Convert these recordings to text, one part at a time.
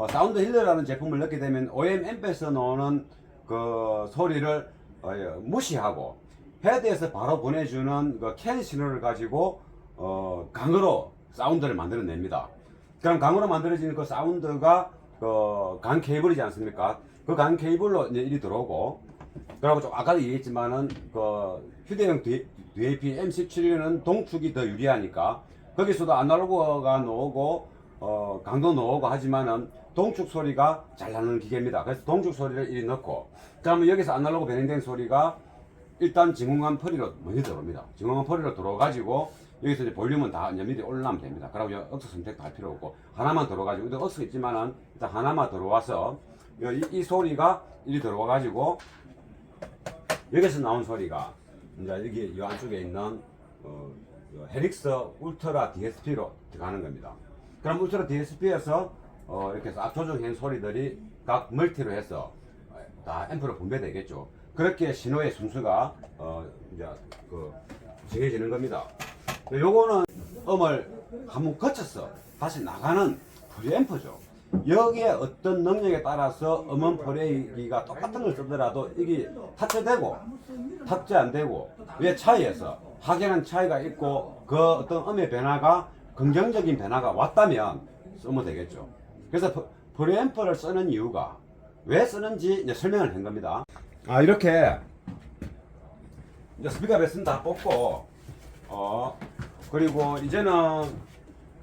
어, 사운드 힐러라는 제품을 넣게 되면 OM 앰프에서 나오는 그 소리를 어, 예, 무시하고 헤드에서 바로 보내주는 그 캔 신호를 가지고 어, 강으로 사운드를 만들어냅니다. 그럼 강으로 만들어지는 그 사운드가 그 강 케이블이지 않습니까? 그 강 케이블로 이제 일이 들어오고 그리고 좀 아까도 얘기했지만은 그 휴대용 DAP M17은 동축이 더 유리하니까 거기서도 아날로그가 나오고 어 강도 나오고 하지만은 동축 소리가 잘 나는 기계입니다. 그래서 동축 소리를 이리 넣고 그러면 여기서 아날로그 변형된 소리가 일단 진공관 퍼리로 먼저 들어옵니다. 진공관 퍼리로 들어가지고 여기서 이제 볼륨은 다 이제 미리 올라가면 됩니다. 그리고 여- 억스 선택도 할 필요 없고 하나만 들어가지고 근데 억스 있지만은 일단 하나만 들어와서 이, 이 소리가 이리 들어와가지고 여기서 나온 소리가 이제 여기 이 안쪽에 있는 어, 요 헤릭스 울트라 DSP로 들어가는 겁니다. 그럼 울트라 DSP에서 어, 이렇게 해서 압조적인 소리들이 각 멀티로 해서 다 앰프로 분배되겠죠. 그렇게 신호의 순수가 어, 이제 그 정해지는 겁니다. 요거는 음을 한번 거쳐서 다시 나가는 프리앰프죠. 여기에 어떤 능력에 따라서 음원 플레이기가 똑같은 걸 쓰더라도 이게 탑재되고 탑재 안 되고 왜 차이에서 확연한 차이가 있고 그 어떤 음의 변화가 긍정적인 변화가 왔다면 쓰면 되겠죠. 그래서 프- 프리앰프를 쓰는 이유가 왜 쓰는지 이제 설명을 한 겁니다. 아 이렇게 이제 스피커 베스는 다 뽑고 어 그리고 이제는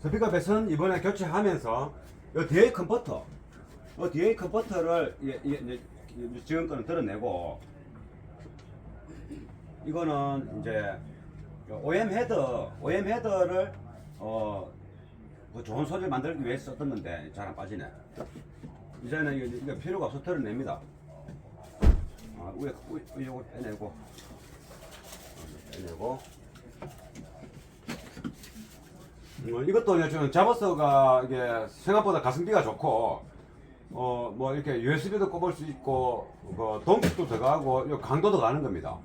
스피커 베스는 이번에 교체하면서 이 DA 컨버터 이 DA 컨버터를 이게, 이게 이제 지금 거는 드러내고 이거는 이제 OM 헤더 OM 헤더를 어, 그 좋은 소리를 만들기 위해서 썼던 건데 잘 안 빠지네. 이제는 이거, 필요가 없어 드러냅니다. 아, 위에 위- 이걸 빼내고 어, 빼내고 뭐 이것도 이제 좀 잡아서가 이게 생각보다 가성비가 좋고 어 뭐 이렇게 USB도 꼽을 수 있고 그 동축도 들어가고 이 강도도 가는 겁니다.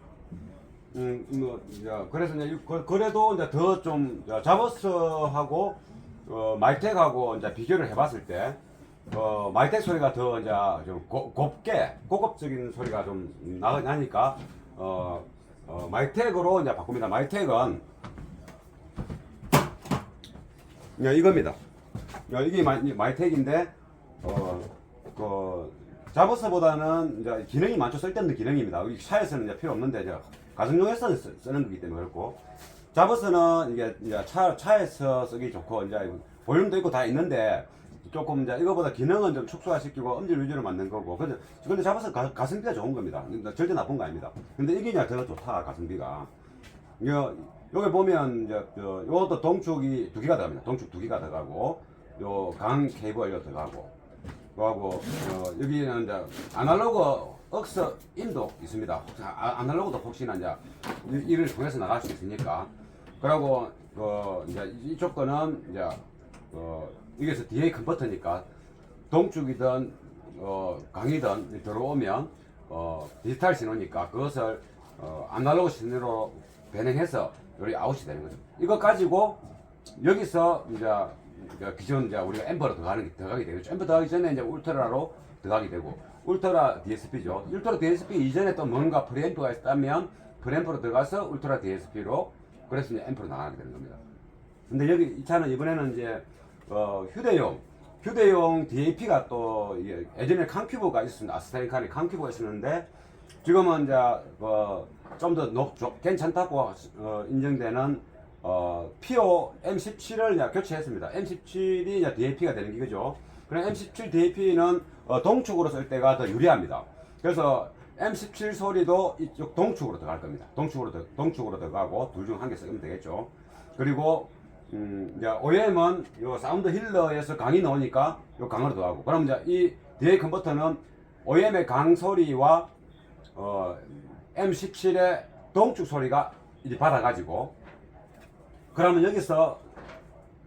음, 뭐, 이제 그래서 이제 이- 그- 그래도 이제 더 좀 자버스하고 어, 마이텍하고 이제 비교를 해봤을 때 어, 마이텍 소리가 더 이제 좀 고, 곱게 고급적인 소리가 좀 나, 나니까 어, 어, 마이텍으로 이제 바꿉니다. 마이텍은 야, 이겁니다. 야, 이게 마이, 마이텍인데 어, 그 자버스보다는 이제 기능이 많죠. 쓸데없는 기능입니다. 이 차에서는 이제 필요 없는데 이제 가정용에서 쓰- 쓰는 거기 때문에 그렇고 자버스는 이게 이제 차 차에서 쓰기 좋고 이제 볼륨도 있고 다 있는데 조금 이제 이거보다 기능은 좀 축소화시키고 음질 위주로 만든 거고 근데 근데 자버스 가, 가성비가 좋은 겁니다. 절대 나쁜 거 아닙니다. 근데 이게 이제 더 좋다 가성비가. 요, 여기 보면 이제 저, 요것도 동축이 두 개가 들어갑니다. 동축 두 개가 들어가고 요 강 케이블 이 들어가고 그하고 어, 여기는 이제 아날로그 억스 인도 있습니다. 혹시 아, 아날로그도 혹시나 이제 이- 이를 통해서 나갈 수 있으니까 그리고 그 이제 이쪽 거는 이제 어, 이게서 DA 컨버터니까 동축이든 어, 강이든 들어오면 어, 디지털 신호니까 그것을 어, 아날로그 신호로 변형해서 요리 아웃이 되는 거죠. 이거 가지고 여기서 이제 그 기존 이제 우리가 엠버로 들어가는 게 들어가게 되겠죠. 엠버 들어가기 전에 이제 울트라로 들어가게 되고 울트라 DSP죠. 울트라 DSP 이전에 또 뭔가 프리앰프가 있다면 프리앰프로 들어가서 울트라 DSP로 그래서 이제 앰프로 나가게 되는 겁니다. 근데 여기 이 차는 이번에는 이제 어, 휴대용 휴대용 DAP가 또 예전에 칸큐브가 있었습니다. 아스타리칸이 칸큐브가 있었는데 지금은 이제 어, 좀더 괜찮다고 어, 인정되는 어, PO M17을 이제 교체했습니다. M17이 이제 DAP가 되는 기계죠. 그럼 M17 DAP는 어, 동축으로 쓸 때가 더 유리합니다. 그래서 M17 소리도 이쪽 동축으로 들어갈 겁니다. 동축으로 들- 동축으로 들어가고 둘 중 한 개 쓰면 되겠죠. 그리고 음, 이제 OM은 요 사운드 힐러에서 강이 나오니까 요 강으로 들어가고 그럼 이제 이 DA 컨버터는 OM의 강 소리와 어, M17의 동축 소리가 이제 받아가지고 그러면 여기서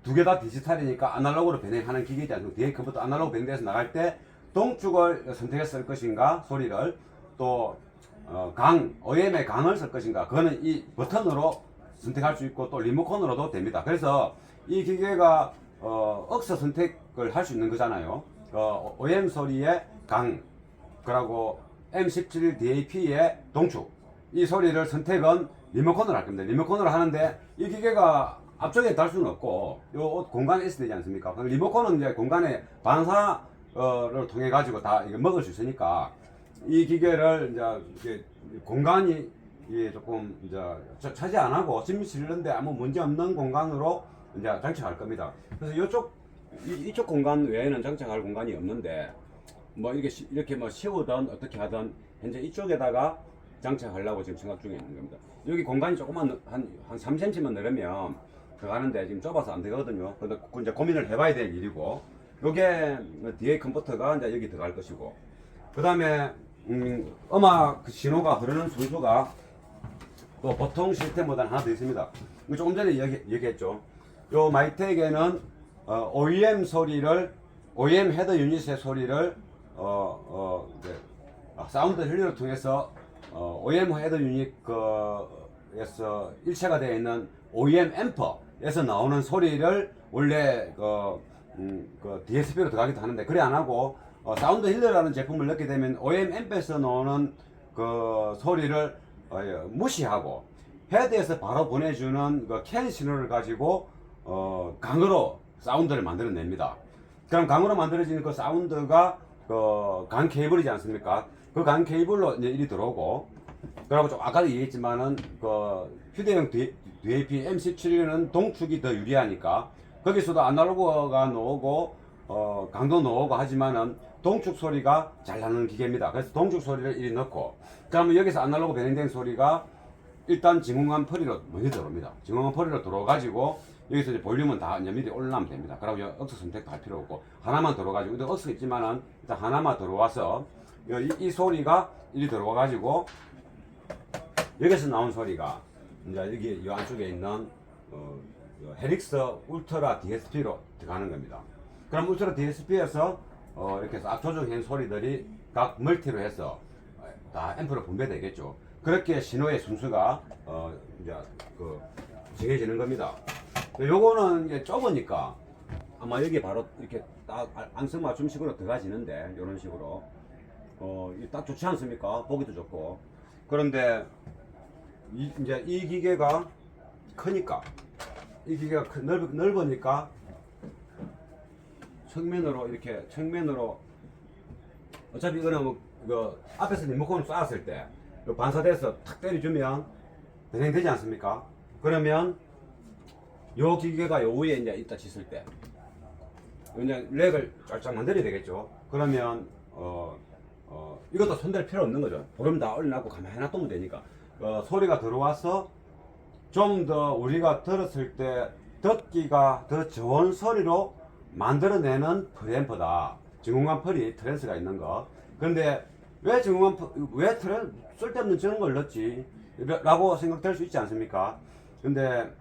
두 개 다 디지털이니까 아날로그로 변형하는 기계이지 않습니까? DA 컨버터 아날로그 변경돼서 나갈 때 동축을 쓸 것인가 소리를 또 어, 강, OM의 강을 쓸 것인가 그거는 이 버튼으로 선택할 수 있고 또 리모컨으로도 됩니다. 그래서 이 기계가 어, 억서 선택을 할 수 있는 거잖아요. 어, OM 소리의 강 그리고 M17 DAP의 동축 이 소리를 선택은 리모컨으로 할 겁니다. 리모컨으로 하는데 이 기계가 앞쪽에 달 수는 없고 요 공간에 있어야 되지 않습니까? 리모컨은 이제 공간에 반사 를 통해 가지고 다 이거 먹을 수 있으니까 이 기계를 이제 공간이 이게 조금 이제 차- 차지 안 하고 짐이 실는데 아무 문제 없는 공간으로 이제 장착할 겁니다. 그래서 이쪽 이, 이쪽 공간 외에는 장착할 공간이 없는데 뭐 이렇게 시- 이렇게 뭐 씌우든 어떻게 하든 현재 이쪽에다가 장착하려고 지금 생각 중에 있는 겁니다. 여기 공간이 조금만 한한 3cm만 늘으면 들어가는데 지금 좁아서 안 되거든요. 근데 그 이제 고민을 해봐야 될 일이고 요게 뭐 뒤에 컴퓨터가 이제 여기 들어갈 것이고 그 다음에 음, 음악 그 신호가 흐르는 순서가 또 보통 시스템보다는 하나 더 있습니다. 조금 전에 얘기, 얘기했죠. 요 마이텍에는 어, OEM 소리를 OEM 헤더 유닛의 소리를 어, 어, 아, 사운드 힐러를 통해서 어, OEM 헤더 유닛 그에서 일체가 되어 있는 OEM 앰퍼에서 나오는 소리를 원래 그, 음, 그 DSP로 들어가기도 하는데 그래 안 하고 어, 사운드 힐러라는 제품을 넣게 되면 OEM 앰프에서 나오는 그 소리를 어, 예, 무시하고 헤드에서 바로 보내주는 그캔 신호를 가지고 어, 강으로 사운드를 만들어냅니다. 그럼 강으로 만들어지는 그 사운드가 그 강 케이블이지 않습니까? 그 강 케이블로 이제 일이 들어오고 그리고 좀 아까도 얘기했지만은 그 휴대용 DAP MC7은 동축이 더 유리하니까 거기서도 아날로그가 나오고 어 강도 나오고 하지만은 동축 소리가 잘 나는 기계입니다. 그래서 동축 소리를 이리 넣고 그러면 여기서 아날로그 변형된 소리가 일단 진공관 퍼리로 먼저 들어옵니다. 진공관 퍼리로 들어가지고 여기서 이제 볼륨은 다 이제 미리 올라가면 됩니다. 그리고 여- 억스 선택도 할 필요 없고 하나만 들어가지고 근데 억스가 있지만은 일단 하나만 들어와서 이, 이 소리가 이리 들어와가지고 여기서 나온 소리가 이제 여기 이 안쪽에 있는 어, 이 헤릭스 울트라 DSP로 들어가는 겁니다. 그럼 울트라 DSP에서 어, 이렇게 해서 압조정한 소리들이 각 멀티로 해서 다 앰프로 분배되겠죠. 그렇게 신호의 순수가 어, 이제 그 정해지는 겁니다. 요거는 이제 좁으니까 아마 여기 바로 이렇게 딱 안- 안성맞춤식으로 들어가지는데 이런 식으로 어, 이딱 좋지 않습니까? 보기도 좋고 그런데 이, 이제 이 기계가 크니까 이 기계가 크, 넓, 넓으니까 측면으로 이렇게 측면으로 어차피 이거는 뭐, 그 앞에서 리모컨을 쐈을 때그 반사돼서 탁 때려주면 진행되지 않습니까? 그러면 요 기계가 요 위에 이제 있다 쳤을 때 그냥 렉을 쫙쫙 만들어야 되겠죠. 그러면 어, 어, 이것도 손댈 필요 없는 거죠. 보름 다 올려놓고 가만히 놔두면 되니까 어, 소리가 들어와서 좀 더 우리가 들었을 때 듣기가 더 좋은 소리로 만들어내는 프리앰프다. 증공관 펄이 트랜스가 있는 거. 근데 왜 증공관 펄, 왜 트랜 쓸데없는 저런 걸 넣었지? 라고 생각될 수 있지 않습니까? 근데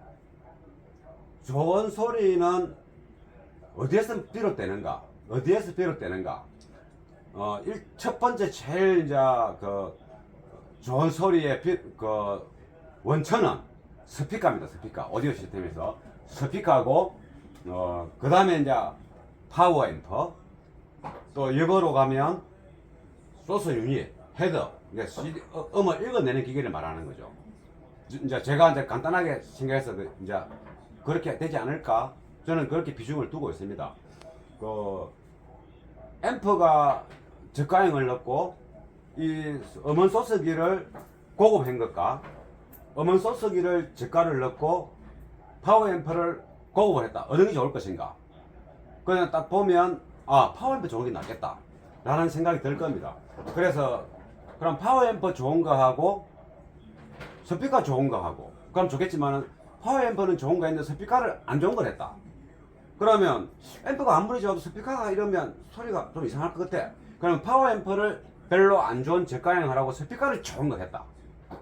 좋은 소리는 어디에서 비롯되는가? 어디에서 비롯되는가? 어, 일, 첫 번째 제일 이제 그 좋은 소리의 비, 그 원천은 스피커입니다. 스피커. 오디오 시스템에서 스피커하고 어, 그 다음에 이제 파워 앰프 또 영어로 가면 소스 유닛, 헤더, 그러니까 CD, 어, 음을 읽어내는 기계를 말하는 거죠. 지- 이제 제가 이제 간단하게 생각해서 그 이제 그렇게 되지 않을까 저는 그렇게 비중을 두고 있습니다. 그 앰프가 저가형을 넣고 이 음원 소스기를 고급한 것과 음원 소스기를 저가를 넣고 파워 앰프를 고급을 했다. 어느 게 좋을 것인가? 그냥 딱 보면 아 파워 앰프 좋은 게 낫겠다 라는 생각이 들 겁니다. 그래서 그럼 파워 앰프 좋은 거 하고 스피커 좋은 거 하고 그럼 좋겠지만은 파워 앰프는 좋은 거 했는데 스피커를 안 좋은 걸 했다. 그러면 앰프가 아무리 좋아도 스피커가 이러면 소리가 좀 이상할 것 같아. 그럼 파워 앰프를 별로 안 좋은 저가형 하라고 스피커를 좋은 거 했다.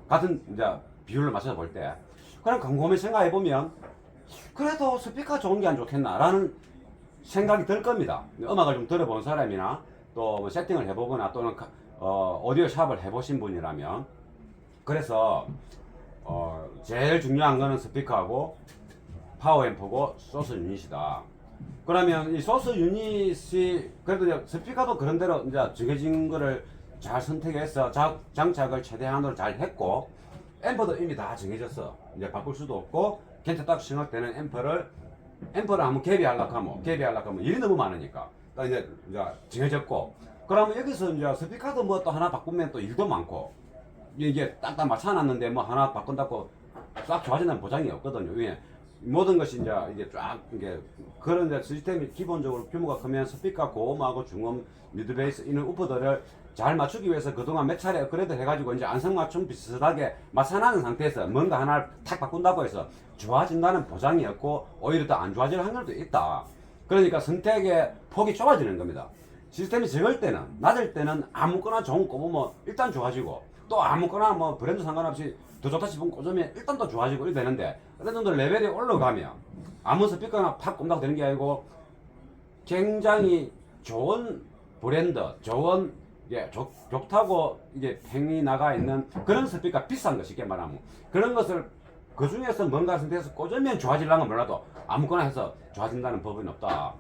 같은 이제 비율로 맞춰서 볼 때. 그럼 곰곰이 생각해 보면 그래도 스피커 좋은 게 안 좋겠나라는 생각이 들 겁니다. 음악을 좀 들어본 사람이나 또 뭐 세팅을 해보거나 또는 가- 어, 오디오 샵을 해보신 분이라면 그래서 어, 제일 중요한 거는 스피커하고 파워 앰프고 소스 유닛이다. 그러면 이 소스 유닛이 그래도 이제 스피커도 그런 대로 이제 정해진 거를 잘 선택해서 자, 장착을 최대한으로 잘 했고 앰프도 이미 다 정해졌어. 이제 바꿀 수도 없고 겐트 딱 생각되는 앰프를 앰프를 한번 개비하려고 하면 개비하려고 하면 일이 너무 많으니까 딱 이제, 이제 정해졌고 그러면 여기서 이제 스피커도 뭐 또 하나 바꾸면 또 일도 많고 이게 딱딱 맞춰놨는데 뭐 하나 바꾼다고 싹 좋아진다는 보장이 없거든요. 왜? 모든 것이 이제 이게 쫙 이게 그런 이제 시스템이 기본적으로 규모가 크면 스피커 고음하고 중음 미드 베이스 이런 우퍼들을 잘 맞추기 위해서 그동안 몇 차례 업그레이드 해가지고 이제 안성맞춤 비슷하게 맞춰나는 상태에서 뭔가 하나를 탁 바꾼다고 해서 좋아진다는 보장이 없고 오히려 더 안 좋아질 확률도 있다. 그러니까 선택의 폭이 좁아지는 겁니다. 시스템이 적을 때는 낮을 때는 아무거나 좋은 거 꼽으면 일단 좋아지고 또 아무거나 뭐 브랜드 상관없이 더 좋다 싶으면 꽂으면 일단 더 좋아지고 이렇게 되는데 어느 정도 레벨이 올라가면 아무 스피커나 팍 꼽는다고 되는 게 아니고 굉장히 좋은 브랜드, 좋은 예, 좋, 좋다고 이게 팽이 나가 있는 그런 스피커 비싼 거 쉽게 말하면 그런 것을 그 중에서 뭔가 선택해서 꽂으면 좋아질랑은 몰라도 아무거나 해서 좋아진다는 법은 없다.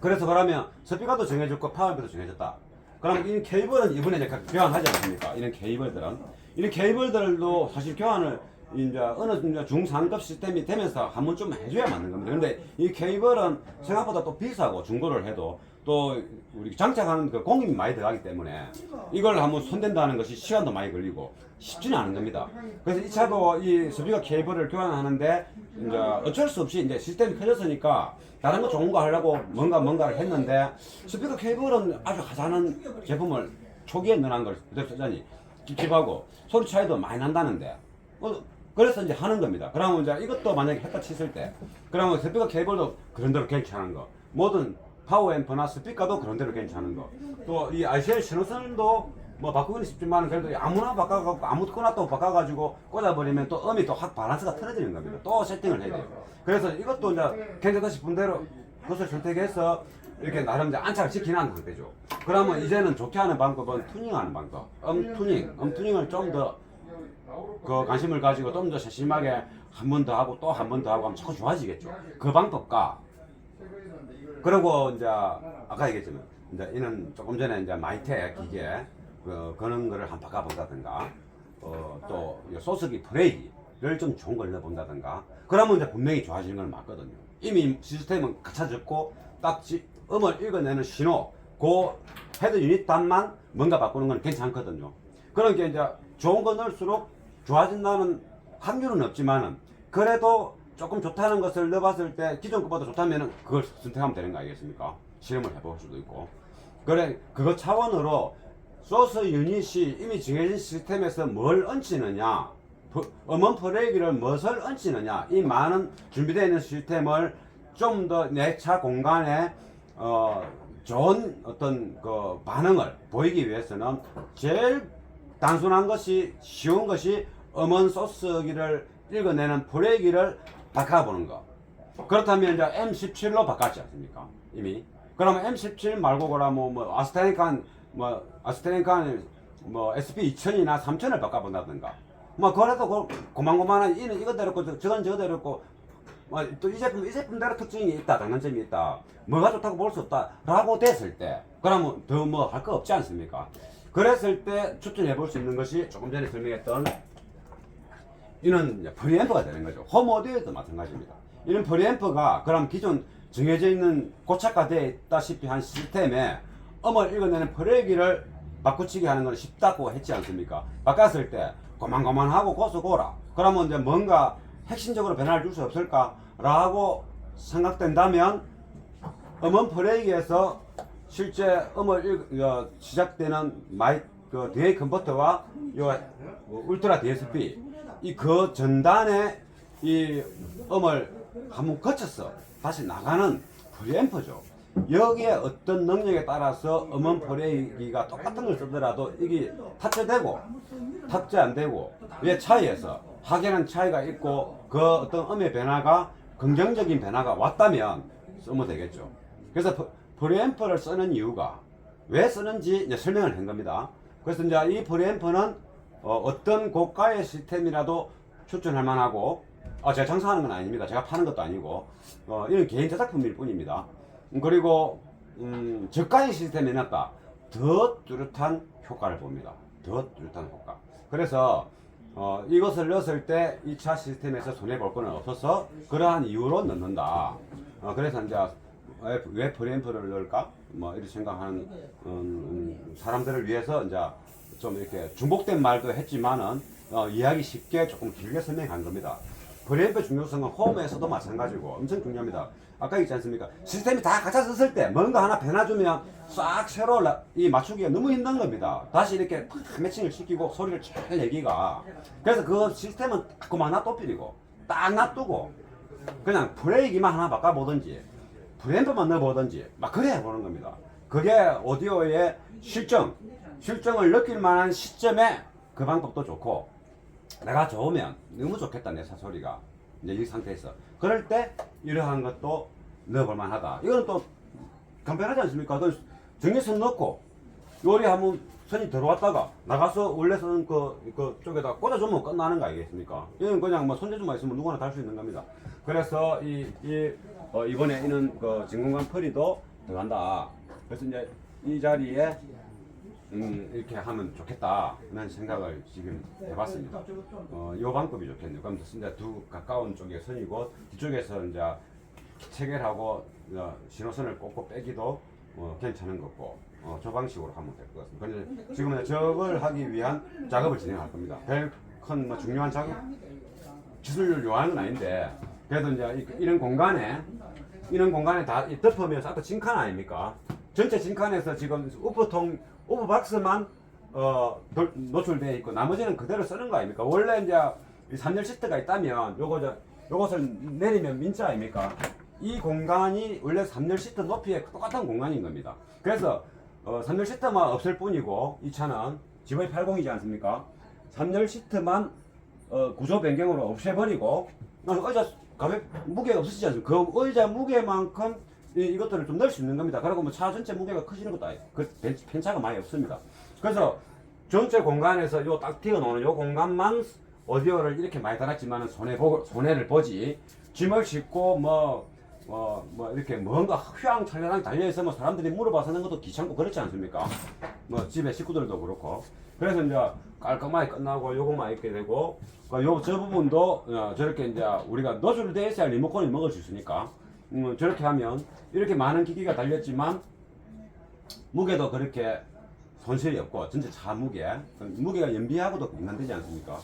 그래서 그러면 스피커도 정해졌고 파워앰프도 정해졌다. 그럼 이 케이블은 이번에 각 교환하지 않습니까? 이런 케이블들은 이런 케이블들도 사실 교환을 이제 어느 이제 중상급 시스템이 되면서 한번좀 해줘야 맞는 겁니다. 근데 이 케이블은 생각보다 또 비싸고 중고를 해도 또 우리 장착하는 그 공임이 많이 들어가기 때문에 이걸 한번 손댄다는 것이 시간도 많이 걸리고 쉽지는 않은 겁니다. 그래서 이 차도 이 스피커 케이블을 교환하는데 이제 어쩔 수 없이 이제 시스템이 커졌으니까 다른 거 좋은 거 하려고 뭔가 뭔가를 했는데 스피커 케이블은 아주 하찮은 제품을 초기에 넣어놓은 걸 그대로 쓰자니 찝찝하고 소리 차이도 많이 난다는데 어, 그래서 이제 하는 겁니다. 그러면 이제 이것도 만약에 했다 쳤을 때 그러면 스피커 케이블도 그런 대로 괜찮은 거 모든 파워 앰프나 스피커도 그런 대로 괜찮은 거. 또이 RCL 신호선도 뭐 바꾸기는 쉽지만 그래도 아무나 바꿔갖고 아무거나 또 바꿔가지고 꽂아버리면 또 음이 또 확 밸런스가 틀어지는 겁니다. 또 세팅을 해야 돼요. 그래서 이것도 이제 괜찮다 싶은 대로 그것을 선택해서 이렇게 나름 이제 안착을 시키는 상태죠. 그러면 이제는 좋게 하는 방법은 투닝하는 방법. 음 투닝, 음 투닝을 좀 더 그 관심을 가지고 좀 더 세심하게 한 번 더 하고 또 한 번 더 하고 하면 자꾸 좋아지겠죠. 그 방법과 그리고 이제 아까 얘기했지만 이제 이는 조금 전에 이제 마이텍 기계 그 그런 거를 한 바꿔본다든가 어, 또 소스기 브레이크를 좀 좋은 걸 넣어본다든가 그러면 이제 분명히 좋아지는 건 맞거든요. 이미 시스템은 갖춰졌고 딱 지, 음을 읽어내는 신호 그 헤드 유닛 단만 뭔가 바꾸는 건 괜찮거든요. 그러니까 이제 좋은 거 넣을수록 좋아진다는 확률은 없지만은 그래도 조금 좋다는 것을 넣어봤을 때 기존 것보다 좋다면은 그걸 선택하면 되는 거 아니겠습니까? 실험을 해볼 수도 있고. 그래, 그거 차원으로 소스 유닛이 이미 정해진 시스템에서 뭘 얹히느냐, 프- 음원 프레이기를 무엇을 얹히느냐, 이 많은 준비되어 있는 시스템을 좀 더 내 차 공간에, 어, 좋은 어떤 그 반응을 보이기 위해서는 제일 단순한 것이 쉬운 것이 음원 소스기를 읽어내는 프레이기를 바꿔보는 거. 그렇다면 이제 M17로 바꿨지 않습니까? 이미. 그러면 M17 말고 그러면 뭐 아스테니칸 뭐 아스테니칸 뭐 SP 2000이나 3000을 바꿔본다든가. 뭐 그래도 그 고만고만한 이는 이거대로 있고 저건 저거대로 있고 뭐 또 이 제품 이 제품대로 특징이 있다 장단점이 있다 뭐가 좋다고 볼 수 없다라고 됐을 때 그러면 더 뭐 할 거 없지 않습니까? 그랬을 때 추천해 볼 수 있는 것이 조금 전에 설명했던 이제 프리앰프가 되는 거죠. 홈 오디오에도 마찬가지입니다. 이런 프리앰프가 그럼 기존 정해져 있는 고착화되어 있다시피 한 시스템에 음을 읽어내는 프레기를 바꾸치기 하는 건 쉽다고 했지 않습니까? 바꿨을 때 고만고만하고 고수고라. 그러면 이제 뭔가 핵심적으로 변화를 줄 수 없을까라고 생각된다면 음원 프레이기에서 실제 음을 읽, 어, 시작되는 마이 그 DA 컨버터와 요 어, 울트라 DSP 이 그 전단에 이 음을 한번 거쳐서 다시 나가는 프리앰프죠. 여기에 어떤 능력에 따라서 음원 프레이기가 똑같은 걸 쓰더라도 이게 탑재되고 탑재 안 되고 의 차이에서 확연한 차이가 있고 그 어떤 음의 변화가 긍정적인 변화가 왔다면 쓰면 되겠죠. 그래서 프- 프리앰프를 쓰는 이유가 왜 쓰는지 이제 설명을 한 겁니다. 그래서 이제 이 프리앰프는 어, 떤 고가의 시스템이라도 추천할 만하고 아, 제가 장사하는 건 아닙니다. 제가 파는 것도 아니고, 어, 이런 개인 제작품일 뿐입니다. 음, 그리고, 음, 저가의 시스템에 놨다. 더 뚜렷한 효과를 봅니다. 더 뚜렷한 효과. 그래서, 어, 이것을 넣었을 때 2차 시스템에서 손해볼 거는 없어서 그러한 이유로 넣는다. 어, 그래서 이제 왜, 왜 프리앰프를 넣을까? 뭐, 이렇게 생각하는, 음, 음, 사람들을 위해서 이제 좀 이렇게 중복된 말도 했지만은, 어, 이해하기 쉽게 조금 길게 설명한 겁니다. 브레이크 중요성은 홈에서도 마찬가지고 엄청 중요합니다. 아까 있지 않습니까? 시스템이 다 갖다 썼을 때 뭔가 하나 변화주면 싹 새로 라- 이 맞추기가 너무 힘든 겁니다. 다시 이렇게 팍 매칭을 시키고 소리를 잘 내기가. 그래서 그 시스템은 그만 놔둬버리고 딱 놔두고 그냥 브레이크만 하나 바꿔보든지 브랜드만 넣어보든지 막 그래 해보는 겁니다. 그게 오디오의 실정, 실정을 느낄 만한 시점에 그 방법도 좋고 내가 좋으면 너무 좋겠다 내 사소리가. 이제 이 상태에서. 그럴 때 이러한 것도 넣어볼 만하다. 이거는 또 간편하지 않습니까? 그 정리선 넣고 요리 한번 선이 들어왔다가 나가서 원래 쓰는 그, 그 쪽에다 꽂아주면 끝나는 거 아니겠습니까? 이건 그냥 뭐 손재주만 있으면 누구나 달 수 있는 겁니다. 그래서 이, 이 어, 이번에 이는 그 진공관 퍼리도 들어간다. 그래서 이제 이 자리에 음, 이렇게 하면 좋겠다는 생각을 지금 해봤습니다. 어, 이 방법이 좋겠네요. 그럼 진짜 두 가까운 쪽에 선이고 뒤쪽에서 이제 체결하고 어, 신호선을 꽂고 빼기도 어, 괜찮은 거고 어, 저 방식으로 하면 될 것 같습니다. 그런데 지금은 저걸 하기 위한 작업을 진행할 겁니다. 별큰 뭐 중요한 작업 기술을 요하는 건 아닌데 그래도 이제 이- 이런 공간에 이런 공간에 다이 덮으면서 아까 진칸 아닙니까? 전체 진칸에서 지금 우프통 우프박스만 어 돌- 노출되어 있고 나머지는 그대로 쓰는 거 아닙니까? 원래 이제 이 3열 시트가 있다면 요거 저 요것을 내리면 민자 아닙니까? 이 공간이 원래 3열 시트 높이의 똑같은 공간인 겁니다. 그래서 어, 3열 시트만 없을 뿐이고 이 차는 GV80이지 않습니까? 3열 시트만 어, 구조 변경으로 없애버리고 어, 의자 가볍 무게가 없으시지 않습니까? 그 의자 무게만큼 이, 이것들을 좀 넣을 수 있는 겁니다. 그리고 뭐 차 전체 무게가 크시는 것도 아니고 그 편- 편차가 많이 없습니다. 그래서 전체 공간에서 요 딱 튀어나오는 요 공간만 오디오를 이렇게 많이 달았지만은 손해 보 손해를 보지 짐을 싣고 뭐 뭐, 뭐, 이렇게 뭔가 휘황찬란하게 달려있으면 뭐 사람들이 물어봐서 하는 것도 귀찮고 그렇지 않습니까? 뭐, 집에 식구들도 그렇고. 그래서 이제 깔끔하게 끝나고 요것만 있게 되고, 그 요, 저 부분도 어, 저렇게 이제 우리가 노즐 돼 있어야 리모컨이 먹을 수 있으니까, 음, 저렇게 하면 이렇게 많은 기기가 달렸지만, 무게도 그렇게 손실이 없고, 전체 차 무게, 무게가 연비하고도 공간되지 않습니까?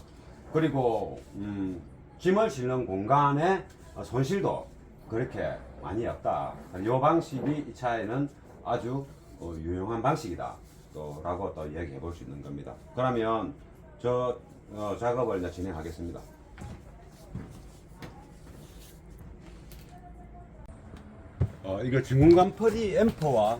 그리고, 음, 짐을 실는 공간에 어, 손실도 그렇게 많이 없다. 이 방식이 이 차에는 아주 어, 유용한 방식이다. 또 라고 또 이야기해 볼 수 있는 겁니다. 그러면 저 어, 작업을 이제 진행하겠습니다. 어, 이거 진공관 퍼리 앰프와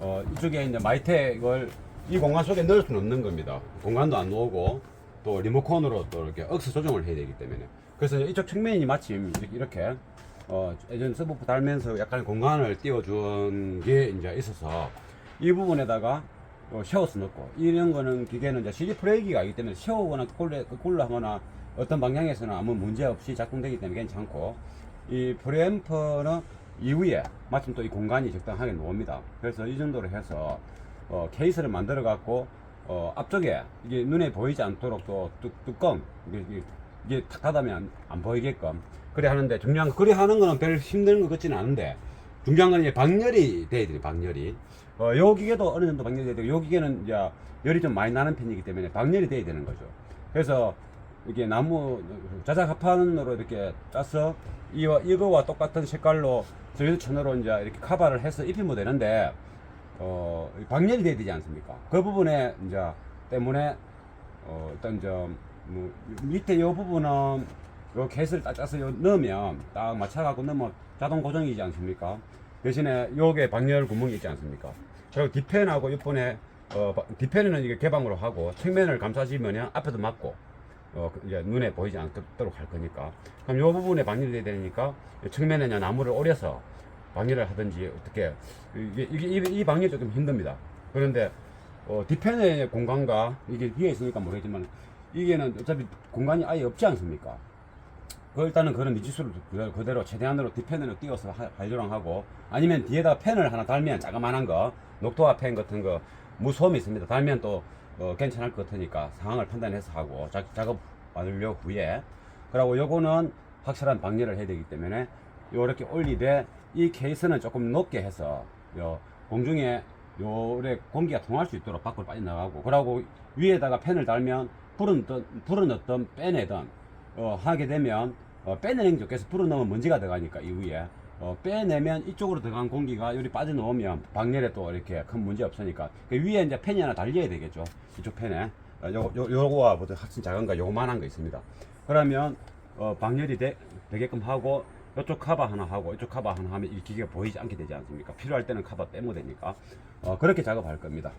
어, 이쪽에 마이테 이걸 이 공간 속에 넣을 수는 없는 겁니다. 공간도 안 나오고 또 리모컨으로 또 이렇게 억스 조정을 해야 되기 때문에 그래서 이쪽 측면이 마침 이렇게, 어, 예전 서브프 달면서 약간 공간을 띄워준 게 이제 있어서 이 부분에다가 어, 샤워스 넣고 이런 거는 기계는 이제 CD 프레이기가 있기 때문에 샤워거나 꼴로, 꼴로 하거나 어떤 방향에서는 아무 문제 없이 작동되기 때문에 괜찮고 이 프레앰프는 이후에 마침 또 이 공간이 적당하게 나옵니다. 그래서 이 정도로 해서 어, 케이스를 만들어 갖고 어, 앞쪽에 이게 눈에 보이지 않도록 또 뚜, 뚜껑 이게, 이게, 이게 탁 닫으면 안, 안 보이게끔 그래 하는데 중요한 거 그래 하는 거는 별 힘든 것 같지는 않은데 중요한 건 이제 방열이 돼야 돼요 방열이 어, 요 기계도 어느 정도 방열이 돼야 되고 요 기계는 이제 열이 좀 많이 나는 편이기 때문에 방열이 돼야 되는 거죠 그래서 이게 나무 자작 합판으로 이렇게 짜서 이와 이거와 똑같은 색깔로 저희천으로 이제 이렇게 카바를 해서 입히면 되는데 어 방열이 돼야 되지 않습니까? 그 부분에 이제 때문에 어 일단 좀 뭐, 밑에 요 부분은 요 개스를 딱 짜서 요 넣으면 딱 맞춰갖고 넣으면 자동 고정이지 않습니까? 대신에 요게 방열 구멍이 있지 않습니까? 그리고 뒷펜하고 옆편에 어 바- 뒷펜은 이게 개방으로 하고 측면을 감싸주면 앞에도 막고 어, 그 이제 눈에 보이지 않도록 할 거니까. 그럼 요 부분에 방열이 돼야 되니까 측면에 나무를 오려서 방열을 하든지 어떻게 이게, 이게 이, 이 방열이 조금 힘듭니다. 그런데 어, 뒤편의 공간과 이게 위에 있으니까 모르겠지만 이게는 어차피 공간이 아예 없지 않습니까? 그 일단은 그런 미지수를 그대로, 최대한으로 뒷펜으로 띄워서 하- 활용하고 아니면 뒤에다 펜을 하나 달면 자그만한 거 녹토화 펜 같은 거 무소음이 있습니다. 달면 또 어, 괜찮을 것 같으니까 상황을 판단해서 하고 자, 작업 완료 후에 그리고 요거는 확실한 방열을 해야 되기 때문에 요렇게 올리되 이 케이스는 조금 높게 해서 요 공중에 요래 공기가 통할 수 있도록 밖으로 빠져나가고 그러고 위에다가 펜을 달면 불은 던 불은 어떤 빼내던 어, 하게 되면 어, 빼내는 게 좋겠어 불을 넣으면 먼지가 들어가니까 이 위에 어, 빼내면 이쪽으로 들어간 공기가 여기 빠져나오면 방열에 또 이렇게 큰 문제 없으니까 그 위에 이제 펜이 하나 달려야 되겠죠. 이쪽 펜에. 어, 요, 요, 요거와 보다 훨씬 작은 거 요만한 거 있습니다. 그러면 어, 방열이 되, 되게끔 하고 이쪽 카바 하나 하고 이쪽 카바 하나 하면 이 기계가 보이지 않게 되지 않습니까? 필요할 때는 카바 빼면 되니까. 어, 그렇게 작업할 겁니다